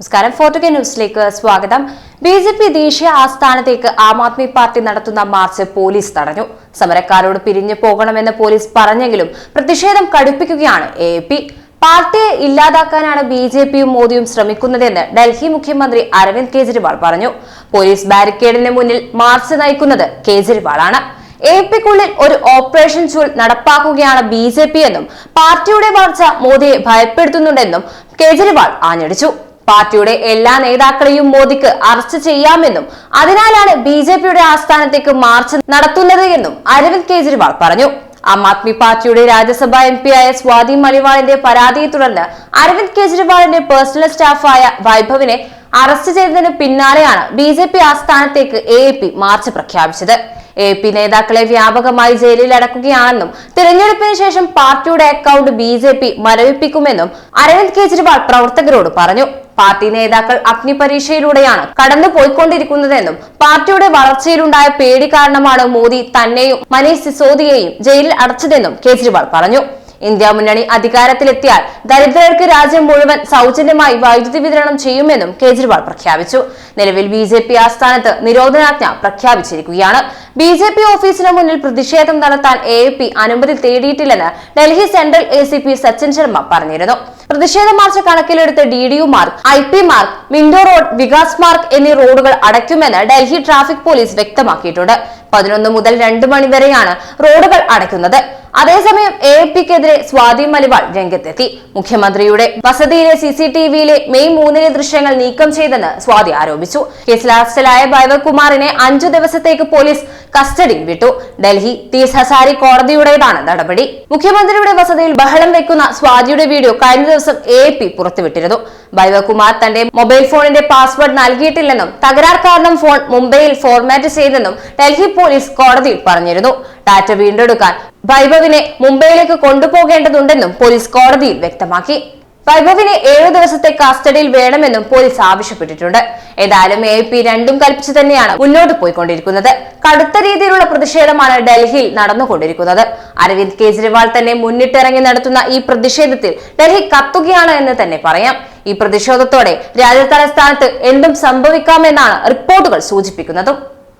നമസ്കാരം. ഫോർട്ടുഗ ന്യൂസിലേക്ക് സ്വാഗതം. ബി ജെ പി ദേശീയ ആസ്ഥാനത്തേക്ക് ആം ആദ്മി പാർട്ടി നടത്തുന്ന മാർച്ച് പോലീസ് തടഞ്ഞു. സമരക്കാരോട് പിരിഞ്ഞു പോകണമെന്ന് പോലീസ് പറഞ്ഞെങ്കിലും പ്രതിഷേധം കടുപ്പിക്കുകയാണ് എ പി. പാർട്ടിയെ ഇല്ലാതാക്കാനാണ് ബി ജെ പിയും മോദിയും ശ്രമിക്കുന്നതെന്ന് ഡൽഹി മുഖ്യമന്ത്രി അരവിന്ദ് കെജ്രിവാൾ പറഞ്ഞു. പോലീസ് ബാരിക്കേഡിന് മുന്നിൽ മാർച്ച് നയിക്കുന്നത് കേജ്രിവാളാണ്. എ പിക്കുള്ളിൽ ഒരു ഓപ്പറേഷൻ ചൂൾ നടപ്പാക്കുകയാണ് ബി ജെ പി എന്നും പാർട്ടിയുടെ വളർച്ച മോദിയെ ഭയപ്പെടുത്തുന്നുണ്ടെന്നും കേജ്രിവാൾ ആഞ്ഞടിച്ചു. പാർട്ടിയുടെ എല്ലാ നേതാക്കളെയും മോദിക്ക് അറസ്റ്റ് ചെയ്യാമെന്നും അതിനാലാണ് ബി ജെ പിയുടെ ആസ്ഥാനത്തേക്ക് മാർച്ച് നടത്തുന്നത് എന്നും അരവിന്ദ് കെജ്രിവാൾ പറഞ്ഞു. ആം ആദ്മി പാർട്ടിയുടെ രാജ്യസഭാ എം പി ആയ സ്വാതി മലിവാളിന്റെ പരാതിയെ തുടർന്ന് അരവിന്ദ് കെജ്രിവാളിന്റെ പേഴ്സണൽ സ്റ്റാഫായ വൈഭവിനെ അറസ്റ്റ് ചെയ്തതിന് പിന്നാലെയാണ് ബി ജെ പി ആസ്ഥാനത്തേക്ക് എ പി മാർച്ച് പ്രഖ്യാപിച്ചത്. എ പി നേതാക്കളെ വ്യാപകമായി ജയിലിൽ അടക്കുകയാണെന്നും തിരഞ്ഞെടുപ്പിന് ശേഷം പാർട്ടിയുടെ അക്കൗണ്ട് ബി ജെ പി മരവിപ്പിക്കുമെന്നും അരവിന്ദ് കെജ്രിവാൾ പ്രവർത്തകരോട് പറഞ്ഞു. പാർട്ടി നേതാക്കൾ അഗ്നിപരീക്ഷയിലൂടെയാണ് കടന്നു പോയിക്കൊണ്ടിരിക്കുന്നതെന്നും പാർട്ടിയുടെ വളർച്ചയിലുണ്ടായ പേടി കാരണമാണ് മോദി തന്നെയും മനീഷ് സിസോദിയെയും ജയിലിൽ അടച്ചതെന്നും കേജ്രിവാൾ പറഞ്ഞു. ഇന്ത്യ മുന്നണി അധികാരത്തിലെത്തിയാൽ ദരിദ്രർക്ക് രാജ്യം മുഴുവൻ സൗജന്യമായി വൈദ്യുതി വിതരണം ചെയ്യുമെന്നും കേജ്രിവാൾ പ്രഖ്യാപിച്ചു. നിലവിൽ ബി ജെ പി ആസ്ഥാനത്ത് നിരോധനാജ്ഞ പ്രഖ്യാപിച്ചിരിക്കുകയാണ്. ബി ജെ പി ഓഫീസിന് മുന്നിൽ പ്രതിഷേധം നടത്താൻ എ പി അനുമതി തേടിയിട്ടില്ലെന്ന് Delhi central A C P Sachin Sharma പറഞ്ഞിരുന്നു. പ്രതിഷേധ മാർച്ച് കണക്കിലെടുത്ത് D D U Marg I P Marg Minto road Vikas Marg എന്നീ റോഡുകൾ അടയ്ക്കുമെന്ന് ഡൽഹി ട്രാഫിക് പോലീസ് വ്യക്തമാക്കിയിട്ടുണ്ട്. പതിനൊന്ന് മുതൽ രണ്ട് മണി വരെയാണ് റോഡുകൾ അടയ്ക്കുന്നത്. അതേസമയം എ പിക്കെതിരെ സ്വാതി മലിവാൾ രംഗത്തെത്തി. മുഖ്യമന്ത്രിയുടെ വസതിയിലെ സി സി ടി വിയിലെ മെയ് മൂന്നിലെ ദൃശ്യങ്ങൾ നീക്കം ചെയ്തെന്ന് സ്വാതി ആരോപിച്ചു. കേസിൽ അറസ്റ്റിലായ ബൈവകുമാറിനെ അഞ്ചു ദിവസത്തേക്ക് പോലീസ് കസ്റ്റഡി വിട്ടു. ഡൽഹി തീസ് ഹസാരി കോടതിയുടേതാണ് നടപടി. മുഖ്യമന്ത്രിയുടെ വസതിയിൽ ബഹളം വെക്കുന്ന സ്വാതിയുടെ വീഡിയോ കഴിഞ്ഞ ദിവസം എ പി പുറത്തുവിട്ടിരുന്നു. ബൈവകുമാർ തന്റെ മൊബൈൽ ഫോണിന്റെ പാസ്വേഡ് നൽകിയിട്ടില്ലെന്നും തകരാർ കാരണം ഫോൺ മുംബൈയിൽ ഫോർമാറ്റ് ചെയ്തെന്നും ഡൽഹി പോലീസ് കോടതിയിൽ പറഞ്ഞിരുന്നു. ഡാറ്റ വീണ്ടെടുക്കാൻ വൈഭവിനെ മുംബൈയിലേക്ക് കൊണ്ടുപോകേണ്ടതുണ്ടെന്നും പോലീസ് കോടതിയിൽ വ്യക്തമാക്കി. വൈഭവിനെ ഏഴു ദിവസത്തെ കസ്റ്റഡിയിൽ വേണമെന്നും പോലീസ് ആവശ്യപ്പെട്ടിട്ടുണ്ട്. ഏതായാലും എ പി രണ്ടും കൽപ്പിച്ചു തന്നെയാണ് മുന്നോട്ട് പോയിക്കൊണ്ടിരിക്കുന്നത്. കടുത്ത രീതിയിലുള്ള പ്രതിഷേധമാണ് ഡൽഹിയിൽ നടന്നുകൊണ്ടിരിക്കുന്നത്. അരവിന്ദ് കെജ്രിവാൾ തന്നെ മുന്നിട്ടിറങ്ങി നടത്തുന്ന ഈ പ്രതിഷേധത്തിൽ ഡൽഹി കത്തുകയാണ് എന്ന് തന്നെ പറയാം. ഈ പ്രതിഷേധത്തോടെ രാജ്യതലസ്ഥാനത്ത് എന്തും സംഭവിക്കാമെന്നാണ് റിപ്പോർട്ടുകൾ സൂചിപ്പിക്കുന്നതും.